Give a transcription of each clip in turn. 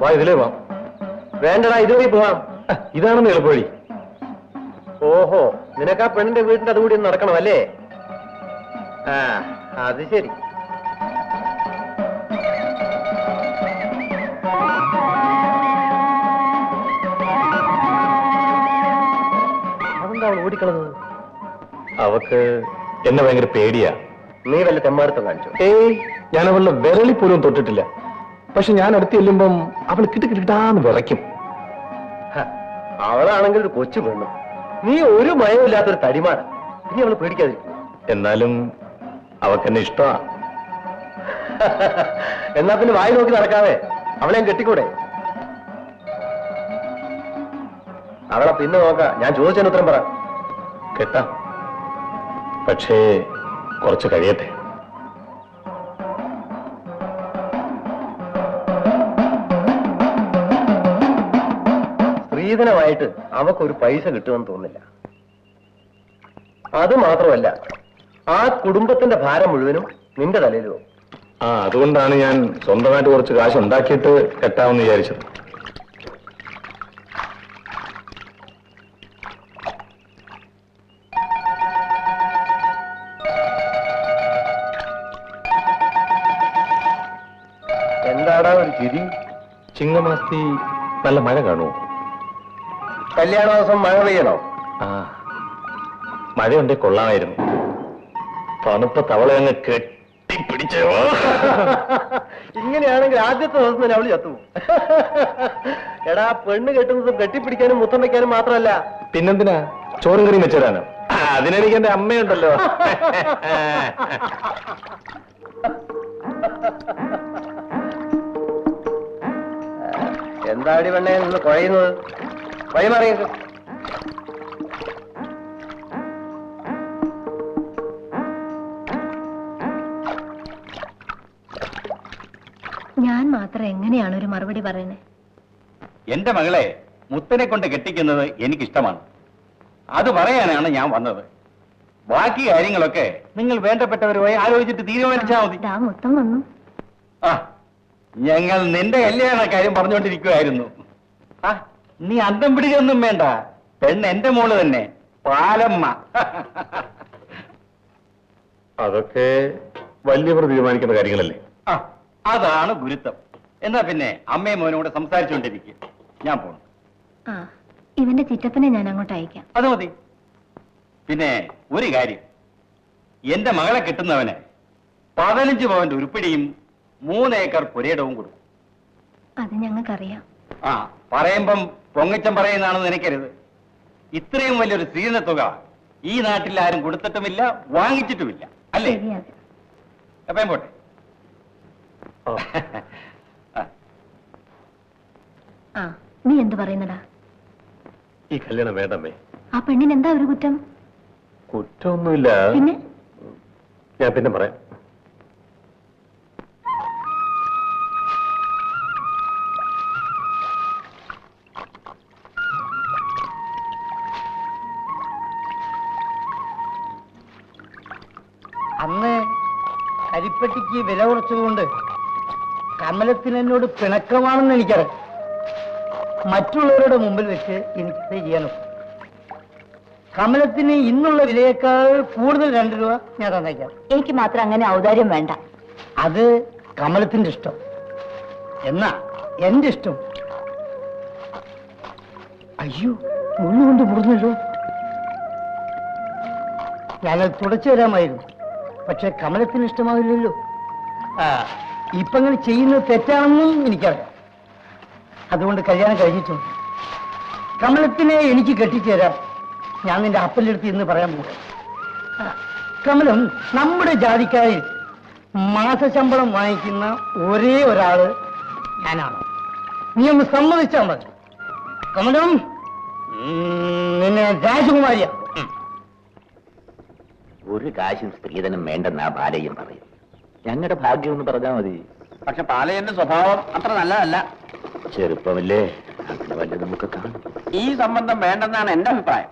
വാ ഇതിലേ വാ. വേണ്ടടാ ഇതുവഴി പോവാം. ഇതാണെന്ന് എളുപ്പവഴി ഓഹോ നിനക്ക് ആ പെണ്ണിന്റെ വീടിന്റെ അതുകൂടി ഒന്ന് നടക്കണം അല്ലേ? ആ അത് ശരി. അതെന്താ അവൾ ഓടിക്കളഞ്ഞത്? അവക്ക് എന്നെ ഭയങ്കര പേടിയാ. നീ വല്ല തെമ്മാടുത്തം കാണിച്ചു? ഏയ് ഞാൻ അവളുടെ വിരളി പോലും തൊട്ടിട്ടില്ല. പക്ഷെ ഞാൻ അടുത്ത് ചെല്ലുമ്പം അവൾ കിട്ടി കിട്ടാന്ന് വിറയ്ക്കും. അവളാണെങ്കിൽ ഒരു കൊച്ചു പെണ്ണു. നീ ഒരു മയമില്ലാത്തൊരു തടിമാണ് നീ അവളെ പേടിക്കാതിരിക്കും. എന്നാലും അവക്ക് എന്നെ ഇഷ്ടമാ എന്നാ പിന്നെ വായി നോക്കി നടക്കാവേ. അവളെ ഞാൻ കെട്ടിക്കൂടെ? അവളെ പിന്നെ നോക്കാം. ഞാൻ ചോദിച്ചതിന് ഉത്തരം പറ. കേട്ടാ. പക്ഷേ കുറച്ച് കഴിയട്ടെ. സ്ത്രീധനമായിട്ട് അവക്കൊരു പൈസ കിട്ടുമെന്ന് തോന്നില്ല അത് മാത്രമല്ല ആ കുടുംബത്തിന്റെ ഭാരം മുഴുവനും നിന്റെ തലയിലും ആ അതുകൊണ്ടാണ് ഞാൻ സ്വന്തമായിട്ട് കുറച്ച് കാശ് ഉണ്ടാക്കിയിട്ട് കെട്ടാമെന്ന് വിചാരിച്ചത്. എന്താടാ ഒരു ചിരി? ചിങ്ങമാസത്തി നല്ല മഴ കാണുമോ? കല്യാണ ദിവസം മഴ പെയ്യണോ? ആ മഴയുണ്ടേ കൊള്ളാമായിരുന്നു. തണുപ്പ തവള അങ്ങ് കെട്ടിപ്പിടിച്ചോ. ഇങ്ങനെയാണെങ്കിൽ ആദ്യത്തെ ദിവസം തന്നെ അവൾ ചത്തു എടാ പെണ്ണ് കെട്ടുന്നത് കെട്ടിപ്പിടിക്കാനും മുത്തം വെക്കാനും മാത്രമല്ല. പിന്നെന്തിനാ? ചോറും കറിയും വെച്ചിടാനോ? അതിനെനിക്ക് എന്റെ അമ്മയുണ്ടല്ലോ. എന്താടി പെണ്ണേ നിന്ന് കുഴയുന്നത്? വഴിമാറിയത് ഞാൻ മാത്രം എങ്ങനെയാണ് ഒരു മറുപടി പറയുന്നത് എന്റെ മകളെ മുത്തനെ കൊണ്ട് കെട്ടിക്കുന്നത് എനിക്കിഷ്ടമാണ്. അത് പറയാനാണ് ഞാൻ വന്നത്. ബാക്കി കാര്യങ്ങളൊക്കെ നിങ്ങൾ വേണ്ടപ്പെട്ടവരുമായി ആലോചിച്ചിട്ട് തീരുമാനിച്ചാൽ മതി. മൊത്തം വന്നു. ആ ഞങ്ങൾ നിന്റെ കല്യാണ കാര്യം പറഞ്ഞുകൊണ്ടിരിക്കുവായിരുന്നു. ആ നീ അന്തം പിടിക്കൊന്നും വേണ്ട. പെണ് എന്റെ മോൾ തന്നെ. പാലമ്മ. അതൊക്കെ വലിയവർ തീരുമാനിക്കുന്ന കാര്യങ്ങളല്ലേ? ആ അതാണ് ഗുരുത്വം. എന്നാ പിന്നെ അമ്മയും മോനും കൂടെ സംസാരിച്ചുകൊണ്ടിരിക്കുക ഞാൻ പോണു. ആ ഇവന്റെ ചിറ്റപ്പനെ ഞാൻ അങ്ങോട്ട് അയക്കാം. അത് മതി. പിന്നെ ഒരു കാര്യം. എന്റെ മകളെ കിട്ടുന്നവന് പതിനഞ്ച് പവന്റെ ഉരുപ്പിടിയും മൂന്ന് ഏക്കർ പുരയിടവും കൊടുക്കും. അത് ഞങ്ങൾക്കറിയാം. ആ പറയുമ്പം പൊങ്ങച്ചം പറയുന്നതാണെന്ന് നിനക്കരുത് ഇത്രയും വലിയൊരു സ്ത്രീധന തുക ഈ നാട്ടിൽ ആരും കൊടുത്തിട്ടുമില്ല വാങ്ങിച്ചിട്ടുമില്ല. അല്ലേ? അപ്പം എപ്പം പോട്ടെ. നീ എന്ത് പറയുന്നടാ? ഈ കല്യാണം വേണ്ടമ്മേ. ആ പെണ്ണിന് എന്താ ഒരു കുറ്റം? കുറ്റമൊന്നുമില്ല. പിന്നെ? ഞാൻ പിന്നെ പറയാം. കരിപ്പട്ടിക്ക് വില കുറച്ചതുകൊണ്ട് കമലത്തിന് എന്നോട് പിണക്കമാണെന്ന് എനിക്കറിയാം. മറ്റുള്ളവരുടെ മുമ്പിൽ വെച്ച് എനിക്കത് ചെയ്യാനും? കമലത്തിന് ഇന്നുള്ള വിലയേക്കാൾ കൂടുതൽ രണ്ട് രൂപ ഞാൻ തന്നേക്കാം. എനിക്ക് മാത്രം അങ്ങനെ ഔദാര്യം വേണ്ട. അത് കമലത്തിന്റെ ഇഷ്ടം. എന്നാ എന്റെ ഇഷ്ടം. അയ്യോ മുള്ളുകൊണ്ട് മുറിഞ്ഞല്ലോ ഞാനത് തുടച്ചു തരാമായിരുന്നു. പക്ഷെ കമലത്തിന് ഇഷ്ടമാവില്ലല്ലോ ആ ഇപ്പൊ അങ്ങനെ ചെയ്യുന്നത് തെറ്റാണെന്നും എനിക്കറിയാം. അതുകൊണ്ട് കല്യാണം കഴിഞ്ഞിട്ടുണ്ട്. കമലത്തിനെ എനിക്ക് കെട്ടിച്ചേരാം. ഞാൻ നിന്റെ അപ്പന്റെ അടുത്ത് ഇന്ന് പറയാൻ പോകും കമലം നമ്മുടെ ജാതിക്കാരിൽ മാസശമ്പളം വാങ്ങിക്കുന്ന ഒരേ ഒരാൾ ഞാനാണ്. നീ ഒന്ന് സമ്മതിച്ചാൽ മതി. കമലം നിന്നെ രാജകുമാരിയാ. ഒരു കാശും സ്ത്രീധനം വേണ്ടെന്നാ ബാലയും പറയും. ഞങ്ങളുടെ ഭാഗ്യം ഒന്ന് പറഞ്ഞാൽ മതി. പക്ഷെ പാലയന്റെ സ്വഭാവം അത്ര നല്ലതല്ല. ചെറുപ്പമല്ലേ അങ്ങനെ വല്ല നമുക്ക് കാണും. ഈ സംബന്ധം വേണ്ടെന്നാണ് എന്റെ അഭിപ്രായം.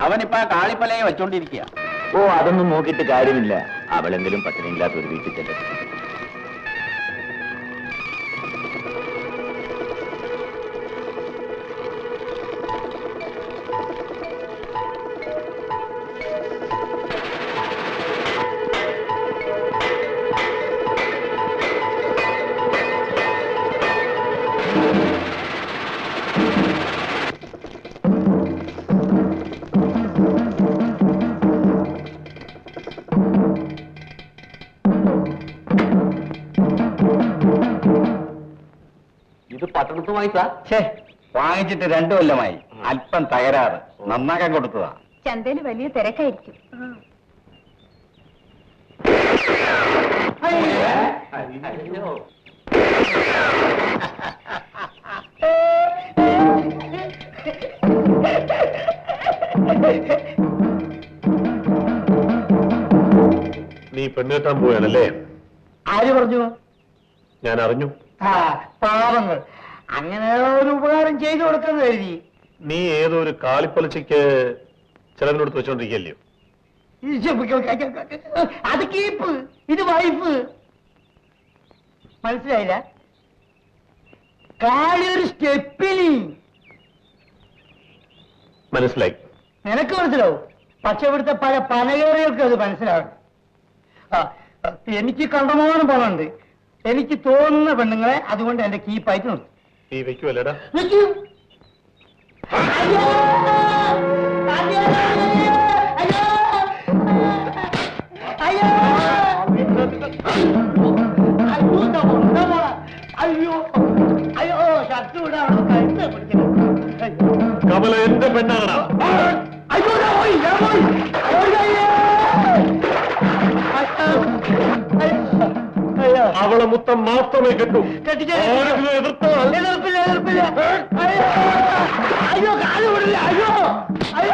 അവനിപ്പോ ആ കാളിപ്പലയെ വെച്ചോണ്ടിരിക്കുക ഓ അതൊന്നും നോക്കിയിട്ട് കാര്യമില്ല. അവളെങ്കിലും പട്ടിണിയില്ലാത്ത ഒരു വീട്ടിൽ ചെല്ലും പട്ടണത്ത് വാങ്ങിച്ചാ ഛേ വാങ്ങിച്ചിട്ട് രണ്ടു കൊല്ലമായി. അല്പം തകരാറ്. നന്നാക്കാൻ കൊടുത്തതാ. ചന്തയിൽ വലിയ തിരക്കായിരിക്കും. നീ പെണ്ണുകെട്ടാൻ പോവാണല്ലേ ആര് പറഞ്ഞു? ഞാൻ അറിഞ്ഞു ആ പാവങ്ങൾ. അങ്ങനെ ഒരു ഉപകാരം ചെയ്തു കൊടുക്കുന്നത് കരുതി നീ ഏതോ ഒരു കാളിപ്പലിച്ചയ്ക്ക് ചിലവിനോട് വെച്ചോണ്ടിരിക്കല്ലയോ അത് കീപ്പ്. ഇത് വൈഫ്. മനസ്സിലായില്ല? കാളി ഒരു സ്റ്റെപ്പിലി. മനസ്സിലായി. നിനക്ക് മനസ്സിലാവും. പക്ഷെ ഇവിടുത്തെ പല പനകേറികൾക്ക് അത് മനസ്സിലാവും എനിക്ക് കണ്ടമാനം പണമുണ്ട്. എനിക്ക് തോന്നുന്ന പെണ്ണുങ്ങളെ അതുകൊണ്ട് എന്റെ കീപ്പായിട്ട് നിർത്തും. നീ വെക്കുമല്ലടാ വെക്കും കമല എന്റെ പെണ്ണാണ് അവളെ മുത്തം മാത്രമേ കിട്ടൂ അയ്യോ അയ്യോ അയ്യോ അയ്യോ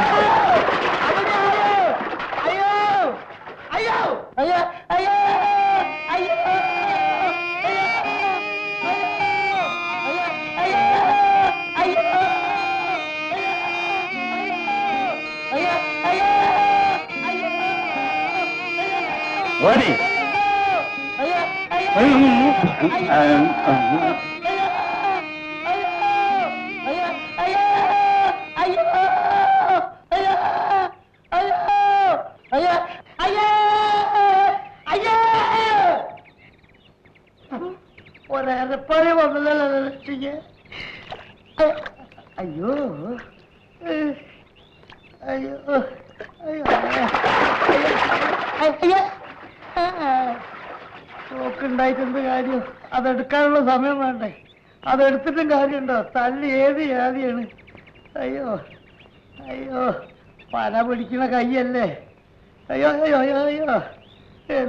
അയ്യോ അയ്യോ അയ്യോ അയ്യോ അയ്യോ Ready? ஐயோ ஐயோ ஐயோ ஐயோ ஐயோ അയ്യോ കാര്യം? അതെടുക്കാനുള്ള സമയം വേണ്ടേ? അതെടുത്തിട്ടും കാര്യമുണ്ടോ? തല്ലി ഏത് ജാതിയാണ്? അയ്യോ അയ്യോ പന പിടിക്കുന്ന കൈയല്ലേ അയ്യോ അയ്യോ അയ്യോ അയ്യോ.